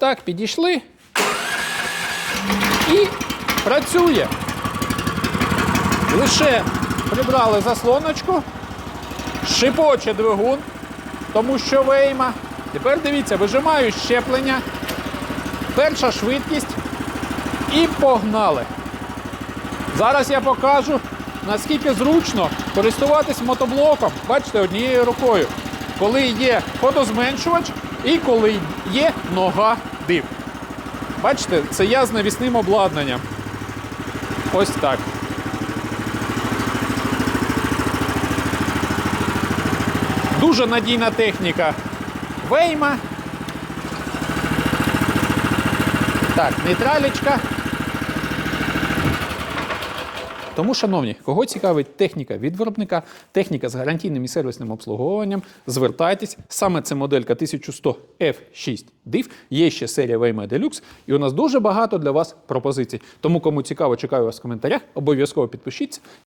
так підійшли і працює. Лише прибрали заслоночку, шипоче двигун, тому що вейма. Тепер дивіться, вижимаю щеплення, перша швидкість і погнали. Зараз я покажу, наскільки зручно користуватись мотоблоком, бачите, однією рукою, коли є ходозменшувач і коли є нога див. Бачите, це я з навісним обладнанням. Ось так. Дуже надійна техніка вейма. Так, нейтралічка. Тому, шановні, кого цікавить техніка від виробника, техніка з гарантійним і сервісним обслуговуванням, звертайтесь. Саме це моделька 1100 F6 DIV. Є ще серія VMA Deluxe, і у нас дуже багато для вас пропозицій. Тому, кому цікаво, чекаю вас в коментарях. Обов'язково підпишіться.